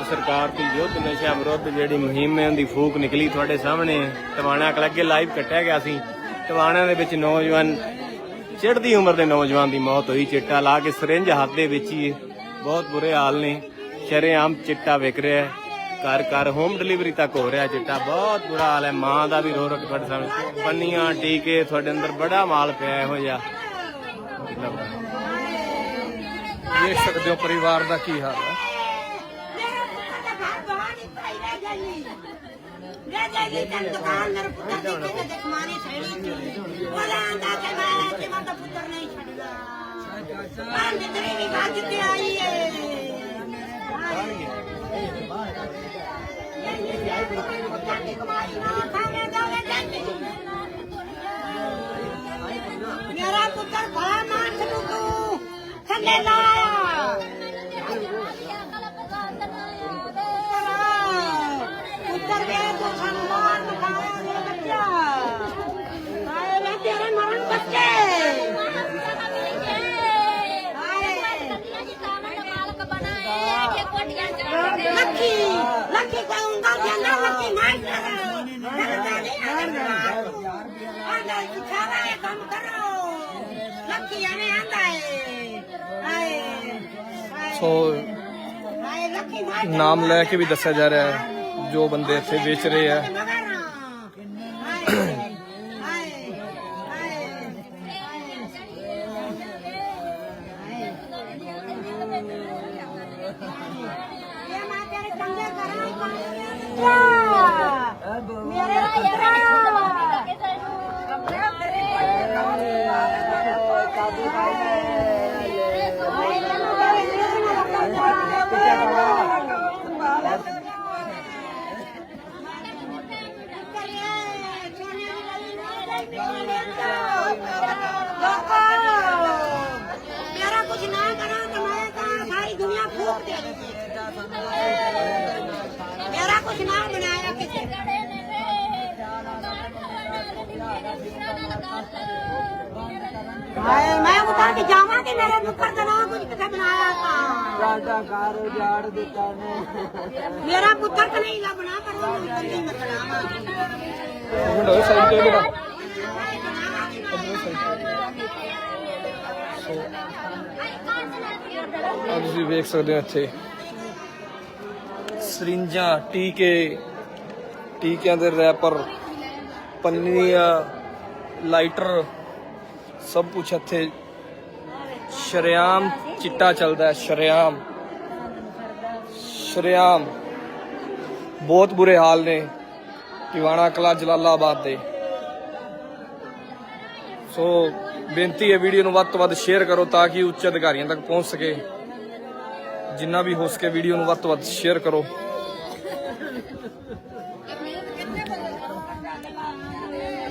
ਨਸ਼ਾ ਵਿਰੁੱਧ ਜਿਹੜੀ ਮੁਹਿੰਮ ਹੈ, ਉਹਦੀ ਫੂਕ ਨਿਕਲੀ ਤੁਹਾਡੇ ਸਾਹਮਣੇ। ਟਵਾਣਾ ਕਲ ਲਾਈਵ ਕੱਟਿਆ ਗਿਆ ਸੀ। ਟਵਾਣਾ ਦੇ ਵਿੱਚ ਨੌਜਵਾਨ, ਚੜ੍ਹਦੀ ਉਮਰ ਦੇ ਨੌਜਵਾਨ ਦੀ ਮੌਤ ਹੋਈ, ਚਿੱਟਾ ਲਾ ਕੇ ਸਿਰਿੰਜ ਹੱਥ ਦੇ ਵਿੱਚ ਹੀ। ਬਹੁਤ ਬੁਰੇ ਹਾਲ ਨੇ। ਸ਼ਰੇਆਮ ਚਿੱਟਾ ਵਿਕ ਰਿਹਾ ਹੈ। ਘਰ ਘਰ ਹੋਮ ਡਿਲੀਵਰੀ ਤੱਕ ਹੋ ਰਿਹਾ ਚਿੱਟਾ। ਬਹੁਤ ਬੁਰਾ ਹਾਲ ਹੈ। ਮਾਂ ਦਾ ਵੀ ਰੋ ਰੋ ਤੁਹਾਡੇ ਸਾਹਮਣੇ। ਪੰਨੀਆਂ ਟੀਕੇ, ਤੁਹਾਡੇ ਅੰਦਰ ਬੜਾ ਮਾਲ ਪਿਆ ਇਹੋ ਜਿਹਾ। ਦੇਖ ਸਕਦੇ ਹੋ ਪਰਿਵਾਰ ਦਾ ਕੀ ਹਾਲ ਹੈ। ਜਾਈ ਰਹਿ ਜਾਈ ਤਨ ਦੁਕਾਨ ਮੇਰੇ ਪੁੱਤ ਦੀ ਕਿਤੇ ਜਸਮਾਨੀ ਸੜੀ ਸੀ ਉਹਦਾ ਆਂਦਾ ਕਿ ਮੈਂ ਕਿ ਮੈਂ ਤਾਂ ਪੁੱਤਰ ਨਹੀਂ ਛੱਡਦਾ। ਆਂ ਨਿਤਰੀ ਵੀ ਗੱਜ ਤੇ ਆਈ ਏ। ਮੇਰਾ ਪੁੱਤਰ ਭਲਾ ਮਾਰ ਤੂੰ ਤੂੰ। ਥੱਲੇ ਲਾਇਆ ਲੱਖੀ ਲੱਖੀ ਕੋਈ ਉਂਗਲ ਜਾਂਦਾ ਲੱਖੀ ਮਾਰ ਆਂਦਾ ਸਾਰਾ ਇਹ ਕੰਮ ਕਰੋ ਲੱਖੀ ਆਨੇ ਆਂਦਾ ਏ ਆਏ ਆਏ ਸੋ ਆਏ ਲੱਖੀ ਮਾਰ ਨਾਮ ਲੈ ਕੇ ਵੀ ਦੱਸਿਆ ਜਾ ਰਿਹਾ ਹੈ ਜੋ ਬੰਦੇ ਇੱਥੇ ਵੇਚ ਰਹੇ ਹੈ। ਮੇਰੇ ਮੇਰਾ ਕੁਝ ਨਾ ਕਰਾਂ ਤਾਂ ਮੈਂ ਤਾਂ ਸਾਰੀ ਦੁਨੀਆ ਫੂਕ ਦੇ ਮੇਰਾ ਕੁਝ ਨਾ ਬਣਾਇਆ ਕਿਸੇ ਹਾਏ ਮੈਂ ਉਤਾਰ ਕੇ ਜਾਵਾਂ ਕਿ ਮੇਰੇ ਨੁੱਕਰ ਦਾ ਨਾ ਕੁਝ ਕਿਤੇ ਬਣਾਇਆ ਤਾਂ। ਸਾਡਾ ਘਰ ਉਜਾੜ ਦਿੱਤਾ ਨੇ। ਮੇਰਾ ਪੁੱਤਰ ਤਾਂ ਨਹੀਂ ਲੱਭਣਾ ਪਰ ਉਹਨੂੰ ਕੰਦੀ ਮੈਂ ਬਣਾਵਾਂਗੀ ਮੁੰਡਾ ਸਾਈਡ ਤੇ ਲਗਾ ਆ ਤੁਸੀਂ ਵੇਖ ਸਕਦੇ ਹੋ ਇੱਥੇ। ਸਰਿੰਜਾਂ, ਟੀਕੇ, ਟੀਕਿਆਂ ਦੇ ਰੈਪਰ, ਪੰਨੀਆਂ, ਲਾਈਟਰ, ਸਭ ਕੁਝ ਇੱਥੇ ਸ਼ਰਿਆਮ ਚਿੱਟਾ ਚੱਲਦਾ ਹੈ, ਸ਼ਰਿਆਮ। ਸ਼ਰਿਆਮ। ਬਹੁਤ ਬੁਰੇ ਹਾਲ ਨੇ ਟਿਵਾਣਾ ਕਲਾ ਜਲਾਲਾਬਾਦ ਦੇ। ਸੋ ਬੇਨਤੀ ਹੈ ਵੀਡੀਓ ਨੂੰ ਵੱਧ ਤੋਂ ਵੱਧ ਸ਼ੇਅਰ ਕਰੋ ਤਾਂ ਕਿ ਉੱਚ ਅਧਿਕਾਰੀਆਂ ਤੱਕ ਪਹੁੰਚ ਸਕੇ। ਜਿੰਨਾ ਵੀ ਹੋ ਸਕੇ ਵੀਡੀਓ ਨੂੰ ਵੱਧ ਤੋਂ ਵੱਧ ਸ਼ੇਅਰ ਕਰੋ। အမေကတည်းကလည်း